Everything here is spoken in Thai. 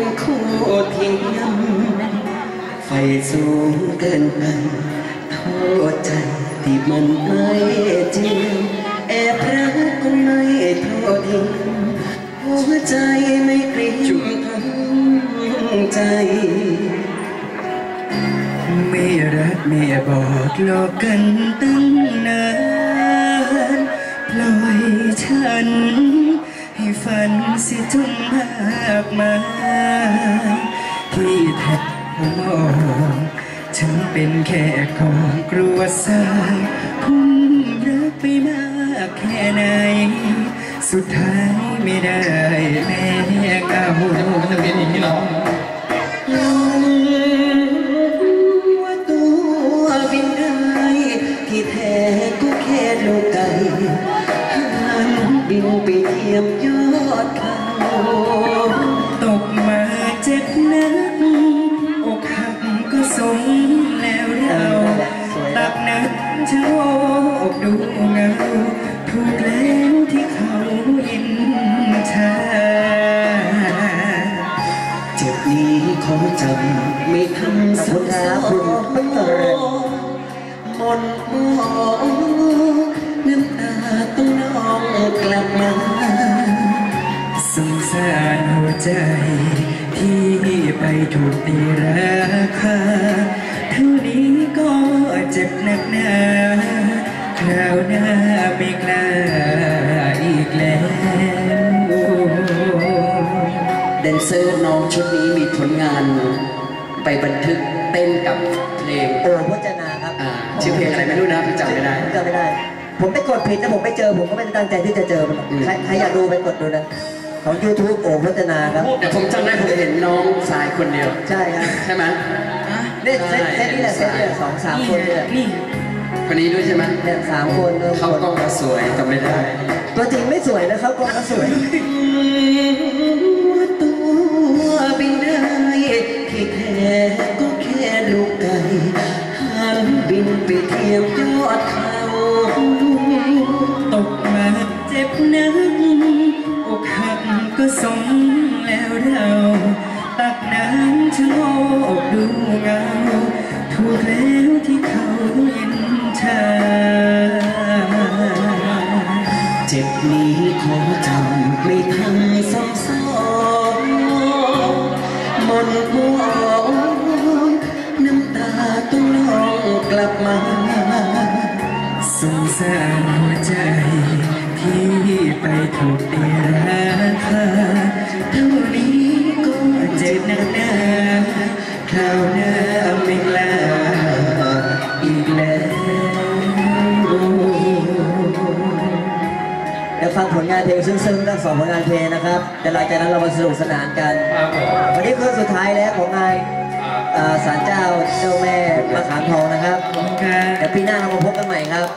เ็นคู่ทิ้งยำไฟสูงเกินไปโทษใจที่มันไม่จริงแอบรักก็ไม่โทษทิ้งหัวใจไม่กริ้งทั้งใจไม่รักไม่บอกหลอกกันตั้งนานปล่อยฉัน ฝันเสิจนมากมายที่แท้มองฉันเป็นแค่ของกลัวสายพุ่มรักไปมากแค่ไหน สุดท้ายไม่ได้แม่เก่าจะเป็นอีกที่เราว่าตัวบินได้ที่แท้ก็แค่ลูกไก่หันบินไปเทียมย ตกมาเจ็บนักอกหักก็สมแล้วเราตักนักชะโงกดูเงาถูกแล้วที่เขายินชาเจ็บนี้ขอจำไม่ทำซ้ำซ้อนมนมองน้ำตาต้องนองกลับมา ใจ ที่ไปถูกตีราคาเท่านี้ก็เจ็บหนักหนาคราวหน้าไม่กล้าอีกแล้วแดนเซอร์น้องชุดนี้มีผลงาน ไปบันทึกเต้นกับเพลงโอ้พจนาครับอ่าชื่อเพลงอะไรไม่รู้นะพี่จำไม่ได้ผมจำไม่ได้ ผมไปกดผิดนะผมไม่เจอผมก็ไม่ได้ตั้งใจที่จะเจอมันหรอกอืมใครใครอยากดูไปกดดูนะ ของ YouTube โอ้พจนาครับแต่ผมจำได้ผมเห็นน้องสายคนเดียว ใช่ครับใช่ไหมเนี่ยเซตเซตนี่แหละเซตเนี่ยสองสามคนเนี่ยนี่คนนี้ด้วยใช่ไหมเนี่ยสามคนเออเขาก็มาสวยจำไม่ได้ตัวจริงไม่สวยนะเขาก็ก็สวยว่าตัวบินได้ที่แท้ก็แค่ลูกไก่หันบินไปเทียมยอดเขาตกมาเจ็บนักอกหั ก็สมแล้วเราตักน้ำชะโงกดูเงาถูกแล้วที่เขาเย็นชาเจ็บนี้ขอจำไม่ทำซ้ำซ้อนมนต์มองน้ำตาต้องนองกลับมาสงสารหัวใจที่ไปถูกตีร ฟังผลงานเพลงซึ้งๆทั้งสองผลงานเพลงนะครับแต่หลังจากนั้นเรามาสนุกสนานกัน ครับผมวันนี้คือสุดท้ายแล้วของงานเอ่อศาลเจ้าเจ้าแม่มะขามทองนะครับ ขอบคุณครับ เดี๋ยวปีหน้าเรามาพบกันใหม่ครับ